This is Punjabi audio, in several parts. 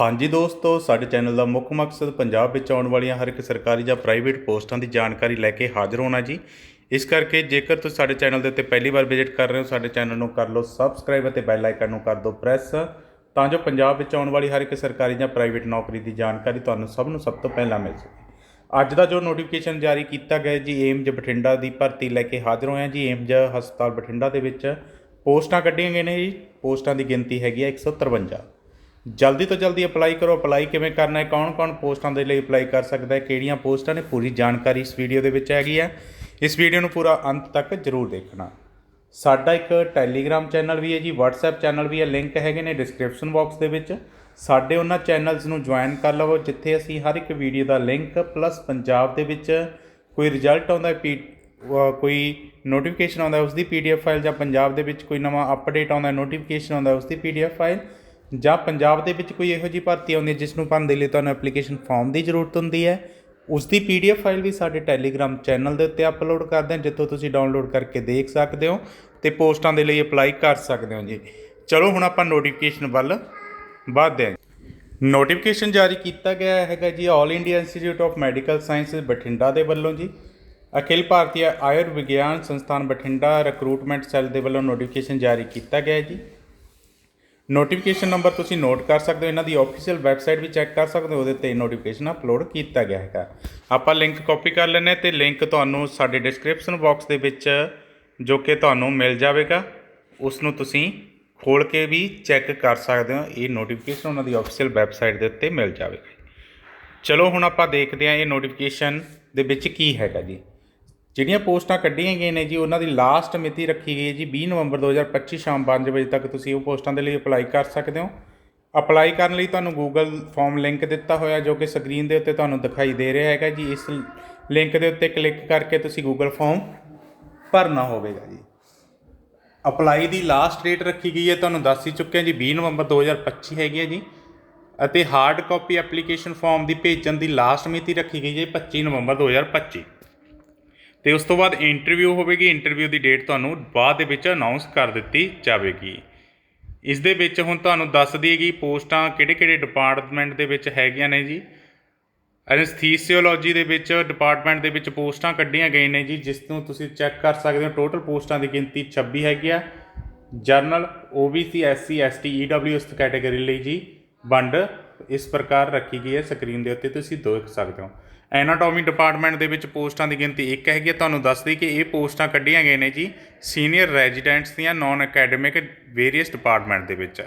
ਹਾਂਜੀ ਦੋਸਤੋ, ਸਾਡੇ ਚੈਨਲ ਦਾ ਮੁੱਖ ਮਕਸਦ ਪੰਜਾਬ ਵਿੱਚ ਆਉਣ ਵਾਲੀਆਂ ਹਰ ਇੱਕ ਸਰਕਾਰੀ ਜਾਂ ਪ੍ਰਾਈਵੇਟ ਪੋਸਟਾਂ ਦੀ ਜਾਣਕਾਰੀ ਲੈ ਕੇ ਹਾਜ਼ਰ ਹੋਣਾ ਜੀ। ਇਸ ਕਰਕੇ ਜੇਕਰ ਤੁਸੀਂ ਸਾਡੇ ਚੈਨਲ ਦੇ ਉੱਤੇ ਪਹਿਲੀ ਵਾਰ ਵਿਜ਼ਿਟ ਕਰ ਰਹੇ ਹੋ, ਸਾਡੇ ਚੈਨਲ ਨੂੰ ਕਰ ਲਓ ਸਬਸਕ੍ਰਾਈਬ ਅਤੇ ਬੈਲ ਆਈਕਨ ਨੂੰ ਕਰ ਦਿਓ ਪ੍ਰੈਸ। ਤਾਂ ਜੋ ਪੰਜਾਬ ਵਿੱਚ ਆਉਣ ਵਾਲੀ ਹਰ ਇੱਕ ਸਰਕਾਰੀ ਜਾਂ ਪ੍ਰਾਈਵੇਟ ਨੌਕਰੀ ਦੀ ਜਾਣਕਾਰੀ ਤੁਹਾਨੂੰ ਸਭ ਨੂੰ ਸਭ ਤੋਂ ਪਹਿਲਾਂ ਮਿਲ ਸਕੇ। ਅੱਜ ਦਾ ਜੋ ਨੋਟੀਫਿਕੇਸ਼ਨ ਜਾਰੀ ਕੀਤਾ ਗਿਆ ਜੀ, ਏਮਜ ਬਠਿੰਡਾ ਦੀ ਭਰਤੀ ਲੈ ਕੇ ਹਾਜ਼ਰ ਹੋਇਆ ਜੀ। ਏਮਜ ਹਸਪਤਾਲ ਬਠਿੰਡਾ ਦੇ ਵਿੱਚ ਪੋਸਟਾਂ ਕੱਢੀਆਂ ਗਈਆਂ ਨੇ ਜੀ। ਪੋਸਟਾਂ ਦੀ ਗਿਣਤੀ ਹੈਗੀ ਹੈ 153 ਜਲਦੀ ਤੋਂ ਜਲਦੀ ਅਪਲਾਈ ਕਰੋ ਅਪਲਾਈ ਕਿਵੇਂ ਕਰਨਾ ਹੈ ਕੌਣ-ਕੌਣ ਪੋਸਟਾਂ ਦੇ ਲਈ ਅਪਲਾਈ ਕਰ ਸਕਦਾ ਹੈ, ਕਿਹੜੀਆਂ ਪੋਸਟਾਂ ਨੇ, ਪੂਰੀ ਜਾਣਕਾਰੀ ਇਸ ਵੀਡੀਓ ਦੇ ਵਿੱਚ ਹੈਗੀ ਹੈ। ਇਸ ਵੀਡੀਓ ਨੂੰ ਪੂਰਾ ਅੰਤ ਤੱਕ ਜ਼ਰੂਰ ਦੇਖਣਾ। ਸਾਡਾ ਇੱਕ ਟੈਲੀਗ੍ਰਾਮ ਚੈਨਲ ਵੀ ਹੈ ਜੀ, WhatsApp ਚੈਨਲ ਵੀ ਹੈ ਲਿੰਕ ਹੈਗੇ ਨੇ ਡਿਸਕ੍ਰਿਪਸ਼ਨ ਬਾਕਸ ਦੇ ਵਿੱਚ। ਸਾਡੇ ਉਹਨਾਂ ਚੈਨਲਸ ਨੂੰ ਜੁਆਇਨ ਕਰ ਲਵੋ, ਜਿੱਥੇ ਅਸੀਂ ਹਰ ਇੱਕ ਵੀਡੀਓ ਦਾ ਲਿੰਕ ਪਲੱਸ ਪੰਜਾਬ ਦੇ ਵਿੱਚ ਕੋਈ ਰਿਜ਼ਲਟ ਆਉਂਦਾ ਹੈ ਪੀ ਕੋਈ ਨੋਟੀਫਿਕੇਸ਼ਨ ਆਉਂਦਾ ਹੈ ਉਸ ਦੀ ਪੀਡੀਐਫ ਫਾਈਲ ਜਾਂ ਪੰਜਾਬ ਦੇ ਵਿੱਚ ਕੋਈ ਨਵਾਂ ਅਪਡੇਟ ਆਉਂਦਾ ਨੋਟੀਫਿਕੇਸ਼ਨ ਆਉਂਦਾ ਹੈ ਉਸ ਦੀ ਪੀਡੀਐਫ ਫਾਈਲ ਜਾਂ ਪੰਜਾਬ ਦੇ ਵਿੱਚ ਕੋਈ ਇਹੋ ਜਿਹੀ ਭਰਤੀ ਆਉਂਦੀ ਹੈ ਜਿਸ ਨੂੰ ਭਰਨ ਦੇ ਲਈ ਤੁਹਾਨੂੰ ਐਪਲੀਕੇਸ਼ਨ ਫਾਰਮ ਦੀ ਜ਼ਰੂਰਤ ਹੁੰਦੀ ਹੈ, ਉਸ ਦੀ ਪੀਡੀਐਫ ਫਾਈਲ ਵੀ ਸਾਡੇ ਟੈਲੀਗ੍ਰਾਮ ਚੈਨਲ ਦੇ ਉੱਤੇ ਅਪਲੋਡ ਕਰਦੇ ਹਾਂ ਜਿੱਥੋਂ ਤੁਸੀਂ ਡਾਊਨਲੋਡ ਕਰਕੇ ਦੇਖ ਸਕਦੇ ਹੋ ਤੇ ਪੋਸਟਾਂ ਦੇ ਲਈ ਅਪਲਾਈ ਕਰ ਸਕਦੇ ਹੋ ਜੀ। ਚਲੋ ਹੁਣ ਆਪਾਂ ਨੋਟੀਫਿਕੇਸ਼ਨ ਵੱਲ ਵਧਦੇ ਹਾਂ। ਨੋਟੀਫਿਕੇਸ਼ਨ ਜਾਰੀ ਕੀਤਾ ਗਿਆ ਹੈਗਾ ਜੀ all India institute of medical sciences Bathinda ਦੇ ਵੱਲੋਂ ਜੀ। ਅਖਿਲ ਭਾਰਤੀ ਆਯੁਰਵਿਗਿਆਨ ਸੰਸਥਾਨ ਬਠਿੰਡਾ ਰਿਕਰੂਟਮੈਂਟ ਸੈੱਲ ਦੇ ਵੱਲੋਂ ਨੋਟੀਫਿਕੇਸ਼ਨ ਜਾਰੀ ਕੀਤਾ ਗਿਆ ਜੀ। ਨੋਟੀਫਿਕੇਸ਼ਨ ਨੰਬਰ ਤੁਸੀਂ ਨੋਟ ਕਰ ਸਕਦੇ ਹੋ, ਇਹਨਾਂ ਦੀ ਆਫੀਸ਼ੀਅਲ ਵੈਬਸਾਈਟ ਵੀ ਚੈੱਕ ਕਰ ਸਕਦੇ ਹੋ, ਉਹਦੇ ਤੇ ਨੋਟੀਫਿਕੇਸ਼ਨ ਅਪਲੋਡ ਕੀਤਾ ਗਿਆ ਹੈਗਾ। ਆਪਾਂ ਲਿੰਕ ਕਾਪੀ ਕਰ ਲੈਂਦੇ ਹਾਂ ਤੇ ਲਿੰਕ ਤੁਹਾਨੂੰ ਸਾਡੇ ਡਿਸਕ੍ਰਿਪਸ਼ਨ ਬਾਕਸ ਦੇ ਵਿੱਚ ਜੋ ਕਿ ਤੁਹਾਨੂੰ ਮਿਲ ਜਾਵੇਗਾ ਉਸ ਨੂੰ ਤੁਸੀਂ ਖੋਲ ਕੇ ਵੀ ਚੈੱਕ ਕਰ ਸਕਦੇ ਹੋ, ਇਹ ਨੋਟੀਫਿਕੇਸ਼ਨ ਉਹਨਾਂ ਦੀ ਆਫੀਸ਼ੀਅਲ ਵੈਬਸਾਈਟ ਦੇ ਉੱਤੇ ਮਿਲ ਜਾਵੇਗਾ। ਚਲੋ ਹੁਣ ਆਪਾਂ ਦੇਖਦੇ ਹਾਂ ਇਹ ਨੋਟੀਫਿਕੇਸ਼ਨ ਦੇ ਵਿੱਚ ਕੀ ਹੈਗਾ ਜੀ। ਜਿਹੜੀਆਂ ਪੋਸਟਾਂ ਕੱਢੀਆਂ ਗਈਆਂ ਨੇ ਜੀ, ਉਹਨਾਂ ਦੀ ਲਾਸਟ ਮਿਤੀ ਰੱਖੀ ਗਈ ਹੈ ਜੀ 20 ਨਵੰਬਰ 2025 ਸ਼ਾਮ 5 ਵਜੇ ਤੱਕ ਤੁਸੀਂ ਉਹ ਪੋਸਟਾਂ ਦੇ ਲਈ ਅਪਲਾਈ ਕਰ ਸਕਦੇ ਹੋ। ਅਪਲਾਈ ਕਰਨ ਲਈ ਤੁਹਾਨੂੰ ਗੂਗਲ ਫਾਰਮ ਲਿੰਕ ਦਿੱਤਾ ਹੋਇਆ ਜੋ ਕਿ ਸਕਰੀਨ ਦੇ ਉੱਤੇ ਤੁਹਾਨੂੰ ਦਿਖਾਈ ਦੇ ਰਿਹਾ ਹੈਗਾ ਜੀ। ਇਸ ਲਿੰਕ ਦੇ ਉੱਤੇ ਕਲਿੱਕ ਕਰਕੇ ਤੁਸੀਂ ਗੂਗਲ ਫਾਰਮ ਭਰਨਾ ਹੋਵੇਗਾ ਜੀ। ਅਪਲਾਈ ਦੀ ਲਾਸਟ ਡੇਟ ਰੱਖੀ ਗਈ ਹੈ, ਤੁਹਾਨੂੰ ਦੱਸ ਹੀ ਚੁੱਕੇ ਹਾਂ ਜੀ 20 ਨਵੰਬਰ 2025 ਹੈਗੀ ਹੈ ਜੀ। ਅਤੇ ਹਾਰਡ ਕਾਪੀ ਐਪਲੀਕੇਸ਼ਨ ਫਾਰਮ ਦੀ ਭੇਜਣ ਦੀ ਲਾਸਟ ਮਿਤੀ ਰੱਖੀ ਗਈ ਹੈ 25 ਨਵੰਬਰ 2025 ਤੇ ਉਸ ਤੋਂ ਬਾਅਦ ਇੰਟਰਵਿਊ ਹੋਵੇਗੀ। ਇੰਟਰਵਿਊ ਦੀ ਡੇਟ ਤੁਹਾਨੂੰ ਬਾਅਦ ਦੇ ਵਿੱਚ ਅਨਾਉਂਸ ਕਰ ਦਿੱਤੀ ਜਾਵੇਗੀ। ਇਸ ਦੇ ਵਿੱਚ ਹੁਣ ਤੁਹਾਨੂੰ ਦੱਸ ਦਈਏ ਪੋਸਟਾਂ ਕਿਹੜੇ-ਕਿਹੜੇ ਡਿਪਾਰਟਮੈਂਟ ਦੇ ਵਿੱਚ ਹੈਗੀਆਂ ਨੇ ਜੀ। ਐਨਸਥੀਸੀਓਲੋਜੀ ਦੇ ਵਿੱਚ ਡਿਪਾਰਟਮੈਂਟ ਦੇ ਵਿੱਚ ਪੋਸਟਾਂ ਕੱਢੀਆਂ ਗਈਆਂ ਨੇ ਜੀ, ਜਿਸ ਨੂੰ ਤੁਸੀਂ ਚੈੱਕ ਕਰ ਸਕਦੇ ਹੋ। ਟੋਟਲ ਪੋਸਟਾਂ ਦੀ ਗਿਣਤੀ 26 ਹੈਗੀ ਆ। General OBC SC ST EWS category ਲਈ ਜੀ ਵੰਡ ਇਸ ਪ੍ਰਕਾਰ ਰੱਖੀ ਗਈ ਹੈ ਸਕਰੀਨ ਦੇ ਉੱਤੇ। ਤੁਸੀਂ ਦੇਖ ਸਕਦੇ ਹੋ। ਐਨਾਟੋਮੀ ਡਿਪਾਰਟਮੈਂਟ ਦੇ ਵਿੱਚ ਪੋਸਟਾਂ ਦੀ ਗਿਣਤੀ ਇੱਕ ਹੈਗੀ ਹੈ ਤੁਹਾਨੂੰ ਦੱਸ ਦਈ ਕਿ ਇਹ ਪੋਸਟਾਂ ਕੱਢੀਆਂ ਗਈਆਂ ਨੇ ਜੀ ਸੀਨੀਅਰ ਰੈਜ਼ੀਡੈਂਟਸ ਦੀਆਂ ਨਾਨ ਅਕੈਡਮਿਕ ਵੇਰੀਅਸ ਡਿਪਾਰਟਮੈਂਟ ਦੇ ਵਿੱਚ।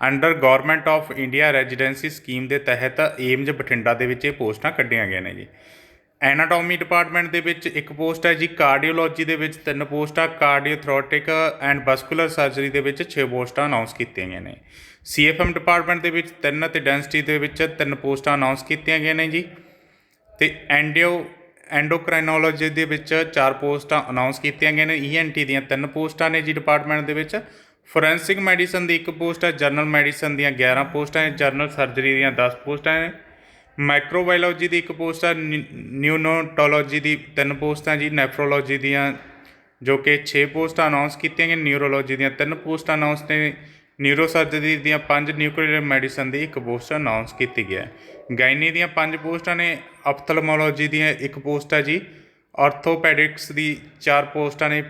Under government of India residency scheme ਦੇ ਤਹਿਤ ਏਮਜ ਬਠਿੰਡਾ ਦੇ ਵਿੱਚ ਇਹ ਪੋਸਟਾਂ ਕੱਢੀਆਂ ਗਈਆਂ ਨੇ ਜੀ। ਐਨਾਟੋਮੀ ਡਿਪਾਰਟਮੈਂਟ ਦੇ ਵਿੱਚ ਇੱਕ ਪੋਸਟ ਹੈ ਜੀ ਕਾਰਡੀਓਲੋਜੀ ਦੇ ਵਿੱਚ ਤਿੰਨ ਪੋਸਟਾਂ ਕਾਰਡੀਓਥਰੋਟਿਕ ਐਂਡ ਵਸਕੂਲਰ ਸਰਜਰੀ ਦੇ ਵਿੱਚ 6 ਪੋਸਟਾਂ ਅਨਾਉਂਸ ਕੀਤੀਆਂ ਗਈਆਂ ਨੇ। ਸੀਐਫਐਮ ਡਿਪਾਰਟਮੈਂਟ ਦੇ ਵਿੱਚ ਤਿੰਨ ਅਤੇ ਡੈਂਸਿਟੀ ਦੇ ਵਿੱਚ ਤਿੰਨ ਪੋਸਟਾਂ ਅਨਾਉਂਸ ਕੀਤੀਆਂ ਗਈਆਂ ਨੇ ਜੀ। ਤੇ ਐਂਡਿਓ ਐਂਡੋਕ੍ਰਾਈਨੋਲੋਜੀ ਦੇ ਵਿੱਚ ਚਾਰ ਪੋਸਟਾਂ ਅਨਾਉਂਸ ਕੀਤੀਆਂ ਗਈਆਂ ਨੇ ਈਐਨਟੀ ਦੀਆਂ ਤਿੰਨ ਪੋਸਟਾਂ ਨੇ ਜੀ ਡਿਪਾਰਟਮੈਂਟ ਦੇ ਵਿੱਚ। ਫੋਰੈਂਸਿਕ ਮੈਡੀਸਨ ਦੀ ਇੱਕ ਪੋਸਟ ਹੈ ਜਨਰਲ ਮੈਡੀਸਨ ਦੀਆਂ 11 ਪੋਸਟਾਂ ਨੇ ਜਨਰਲ ਸਰਜਰੀ ਦੀਆਂ 10 ਪੋਸਟਾਂ ਨੇ। ਮਾਈਕਰੋਬਾਇਓਲੋਜੀ ਦੀ ਇੱਕ ਪੋਸਟ ਹੈ ਨਿਊਨੋਟੋਲੋਜੀ ਦੀ ਤਿੰਨ ਪੋਸਟਾਂ ਜੀ ਨੈਫਰੋਲੋਜੀ ਦੀਆਂ ਜੋ ਕਿ 6 ਪੋਸਟਾਂ ਅਨਾਉਂਸ ਕੀਤੀਆਂ ਗਈਆਂ ਨਿਊਰੋਲੋਜੀ ਦੀਆਂ ਤਿੰਨ ਪੋਸਟਾਂ ਅਨਾਉਂਸ ਨੇ। ਨਿਊਰੋ ਸਰਜਰੀ ਦੀਆਂ ਪੰਜ ਨਿਊਕਲੀਅਰ ਮੈਡੀਸਨ ਦੀ ਇੱਕ ਪੋਸਟ ਅਨਾਉਂਸ ਕੀਤੀ ਗਿਆ ਗਾਇਨੀ ਦੀਆਂ ਪੰਜ ਪੋਸਟਾਂ ਨੇ ਅਪਥਲਮੋਲੋਜੀ ਦੀਆਂ ਇੱਕ ਪੋਸਟ ਹੈ ਜੀ। ਆਰਥੋਪੈਡਿਕਸ ਦੀ ਚਾਰ ਪੋਸਟਾਂ ਨੇ।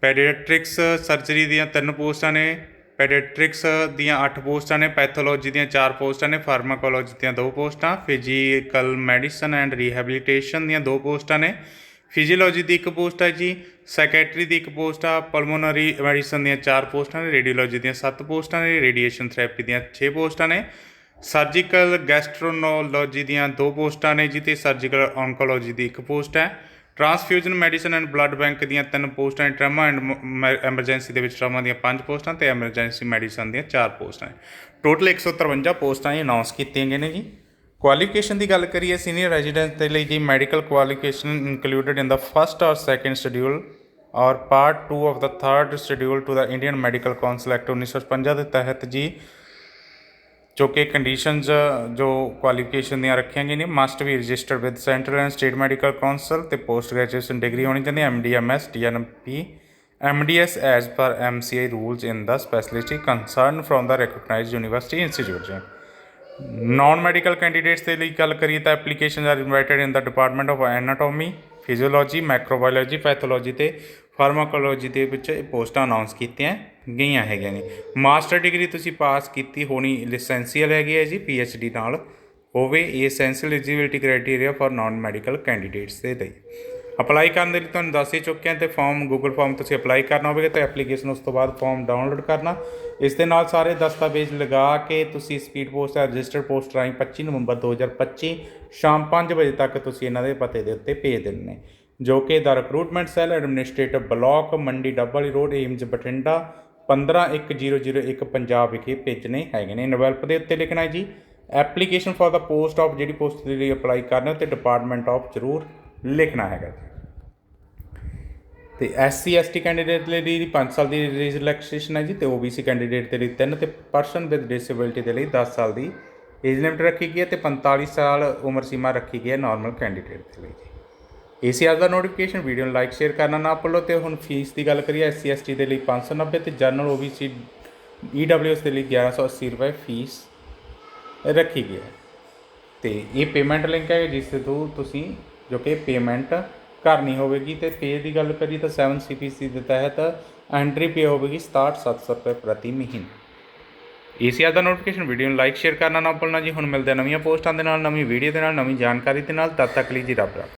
ਪੈਡੀਆਟ੍ਰਿਕਸ ਸਰਜਰੀ ਦੀਆਂ ਤਿੰਨ ਪੋਸਟਾਂ ਨੇ। ਪੈਡੀਆਟ੍ਰਿਕਸ ਦੀਆਂ 8 ਪੋਸਟਾਂ ਨੇ। ਪੈਥੋਲੋਜੀ ਦੀਆਂ 4 ਪੋਸਟਾਂ ਨੇ। ਫਾਰਮਾਕੋਲੋਜੀ ਦੀਆਂ 2 ਪੋਸਟਾਂ ਫਿਜ਼ੀਕਲ ਮੈਡੀਸਨ ਐਂਡ ਰੀਹੈਬਿਲਿਟੇਸ਼ਨ ਦੀਆਂ 2 ਪੋਸਟਾਂ ਨੇ। ਫਿਜ਼ੀਓਲੋਜੀ ਦੀ ਇੱਕ ਪੋਸਟ ਹੈ ਜੀ ਸੈਕਟਰੀ ਦੀ ਇੱਕ ਪੋਸਟ ਆ ਪਲਮੋਨਰੀ ਮੈਡੀਸਨ ਦੀਆਂ 4 ਪੋਸਟਾਂ ਨੇ ਰੇਡੀਓਲੋਜੀ ਦੀਆਂ 7 ਪੋਸਟਾਂ ਨੇ ਰੇਡੀਏਸ਼ਨ ਥੈਰੇਪੀ ਦੀਆਂ 6 ਪੋਸਟਾਂ ਨੇ ਸਰਜੀਕਲ ਗੈਸਟ੍ਰੋਨੋਲੋਜੀ ਦੀਆਂ 2 ਪੋਸਟਾਂ ਨੇ ਜੀ ਤੇ ਸਰਜੀਕਲ ਔਨਕੋਲੋਜੀ ਦੀ ਇੱਕ ਪੋਸਟ ਹੈ। Transfusion medicine and blood bank ਦੀਆਂ ਤਿੰਨ ਪੋਸਟਾਂ ਨੇ ਟਰਾਮਾ ਐਂਡ ਐਮਰਜੈਂਸੀ ਦੇ ਵਿੱਚ ਟਰਾਮਾ ਦੀਆਂ ਪੰਜ ਪੋਸਟਾਂ ਤੇ ਐਮਰਜੈਂਸੀ ਮੈਡੀਸਨ ਦੀਆਂ ਚਾਰ ਪੋਸਟਾਂ ਨੇ। ਟੋਟਲ 153 ਪੋਸਟਾਂ ਇਹ ਅਨਾਉਂਸ ਕੀਤੀਆਂ ਗਈਆਂ ਨੇ ਜੀ। ਕੁਆਲੀਫਿਕੇਸ਼ਨ ਦੀ ਗੱਲ ਕਰੀਏ ਸੀਨੀਅਰ ਰੈਜ਼ੀਡੈਂਟ ਦੇ ਲਈ ਜੀ medical qualification included in the first or second schedule or part 2 of the third schedule to the Indian medical council act 1955 ਦੇ ਤਹਿਤ ਜੀ, ਜੋ ਕਿ ਕੰਡੀਸ਼ਨਸ ਜੋ ਕੁਆਲੀਫਿਕੇਸ਼ਨ ਦੀਆਂ ਰੱਖੀਆਂ ਗਈਆਂ ਨੇ must be registered with central and state medical council ਤੇ ਪੋਸਟ ਗ੍ਰੈਜੂਏਸ਼ਨ ਡਿਗਰੀ ਹੋਣੀ ਚਾਹੀਦੀ M D M S T N P MDS as per MCI rules in the specialty concerned from the recognized university institute ਜੀ। ਨਾਨ ਮੈਡੀਕਲ ਕੈਂਡੀਡੇਟਸ ਦੇ ਲਈ ਗੱਲ ਕਰੀਏ ਤਾਂ application are invited in the department of anatomy physiology microbiology pathology ਤੇ ਫਾਰਮਾਕੋਲੋਜੀ ਦੇ ਵਿੱਚ ਇਹ ਪੋਸਟਾਂ ਅਨਾਉਂਸ ਕੀਤੀਆਂ ਗਈਆਂ ਹੈਗੀਆਂ ਨੇ। ਮਾਸਟਰ ਡਿਗਰੀ ਤੁਸੀਂ ਪਾਸ ਕੀਤੀ ਹੋਣੀ ਲਿਸੈਂਸੀਅਲ ਹੈਗੀ ਹੈ ਜੀ ਡੀ ਨਾਲ। ਹੋਵੇ ਇਹ essential eligibility criteria for non medical candidates ਦੇ ਲਈ। ਅਪਲਾਈ ਕਰਨ ਦੇ ਲਈ ਤੁਹਾਨੂੰ ਦੱਸ ਹੀ ਚੁੱਕੇ ਹਾਂ ਤੇ ਫਾਰਮ ਗੂਗਲ ਫਾਰਮ ਤੁਸੀਂ ਅਪਲਾਈ ਕਰਨਾ ਹੋਵੇਗਾ ਤਾਂ ਐਪਲੀਕੇਸ਼ਨ ਉਸ ਤੋਂ ਬਾਅਦ ਫਾਰਮ ਡਾਊਨਲੋਡ ਕਰਨਾ। ਇਸ ਦੇ ਨਾਲ ਸਾਰੇ ਦਸਤਾਵੇਜ਼ ਲਗਾ ਕੇ ਤੁਸੀਂ ਸਪੀਡ ਪੋਸਟ ਜਾਂ ਰਜਿਸਟਰਡ ਪੋਸਟ ਰਾਹੀਂ 25 ਨਵੰਬਰ 2025 ਸ਼ਾਮ 5 ਵਜੇ ਤੱਕ ਤੁਸੀਂ ਇਹਨਾਂ ਦੇ ਪਤੇ ਦੇ ਉੱਤੇ ਭੇਜ ਦੇਣੇ ਨੇ ਜੋ ਕਿ the recruitment cell administrative block Mandi Dabwali road AIIMS Bathinda 1510001 Punjab ਵਿਖੇ ਭੇਜਣੇ ਹੈਗੇ ਨੇ। ਇਨਵੈਲਪ ਦੇ ਉੱਤੇ ਲਿਖਣਾ ਹੈ ਜੀ। Application for the post of ਜਿਹੜੀ ਪੋਸਟ ਦੇ ਲਈ ਅਪਲਾਈ ਕਰਨਾ ਤੇ ਡਿਪਾਰਟਮੈਂਟ ਆਫ ਜ਼ਰੂਰ ਲਿਖਣਾ ਹੈਗਾ ਜੀ। ਤੇ ਐਸਸੀ ਐਸਟੀ ਕੈਂਡੀਡੇਟ ਲਈ ਦੀ 5 ਸਾਲ ਦੀ ਰਿਲੈਕਸੇਸ਼ਨ ਹੈ ਜੀ ਤੇ ਓਬੀਸੀ ਕੈਂਡੀਡੇਟ ਦੇ ਲਈ 3 ਤੇ ਪਰਸਨ ਵਿਦ ਡਿਸੇਬਿਲਿਟੀ ਦੇ ਲਈ 10 ਸਾਲ ਦੀ ਏਜ ਲਿਮਟ ਰੱਖੀ ਗਈ ਹੈ ਤੇ 45 ਸਾਲ ਉਮਰ ਸੀਮਾ ਰੱਖੀ ਗਈ ਹੈ ਨਾਰਮਲ ਕੈਂਡੀਡੇਟ ਦੇ ਲਈ ਜੀ। ਏਸੀ ਅੱਜ ਦਾ ਨੋਟੀਫਿਕੇਸ਼ਨ ਵੀਡੀਓ ਨੂੰ ਲਾਈਕ ਸ਼ੇਅਰ ਕਰਨਾ ਨਾ ਭੁੱਲੋ ਤੇ ਹੁਣ ਫੀਸ ਦੀ ਗੱਲ ਕਰੀਏ, ਐਸਸੀ ਐਸਟੀ ਦੇ ਲਈ 590 ਤੇ ਜਨਰਲ ਓਬੀਸੀ ਈਡਬਲਯੂਐਸ ਦੇ ਲਈ 1180 ਰੁਪਏ ਫੀਸ ਰੱਖੀ ਗਈ ਹੈ। ਤੇ ਇਹ ਪੇਮੈਂਟ ਲਿੰਕ ਹੈ ਜਿਸ ਦੇ ਥਰੂ ਤੁਸੀਂ ਜੋ ਕਿ ਪੇਮੈਂਟ ਕਰਨੀ ਹੋਵੇਗੀ ਤੇ ਪੇ ਦੀ ਗੱਲ ਕਰੀ ਤਾਂ 7 ਸੀਪੀਸੀ ਦੇ ਤਹਿਤ ਐਂਟਰੀ ਪੇ ਹੋਵੇਗੀ 6700 ਰੁਪਏ ਪ੍ਰਤੀ ਮਹੀਨੇ। ਏਸੀਆ ਦਾ ਨੋਟੀਫਿਕੇਸ਼ਨ ਵੀਡੀਓ ਨੂੰ ਲਾਈਕ ਸ਼ੇਅਰ ਕਰਨਾ ਨਾ ਭੁੱਲਣਾ ਜੀ। ਹੁਣ ਮਿਲਦੇ ਹਾਂ ਨਵੀਆਂ ਪੋਸਟਾਂ ਦੇ ਨਾਲ, ਨਵੀਂ ਵੀਡੀਓ ਦੇ ਨਾਲ, ਨਵੀਂ ਜਾਣਕਾਰੀ ਦੇ ਨਾਲ। ਤਦ ਤੱਕ ਲਈ ਜੀ ਰੱਬ ਰੱਬ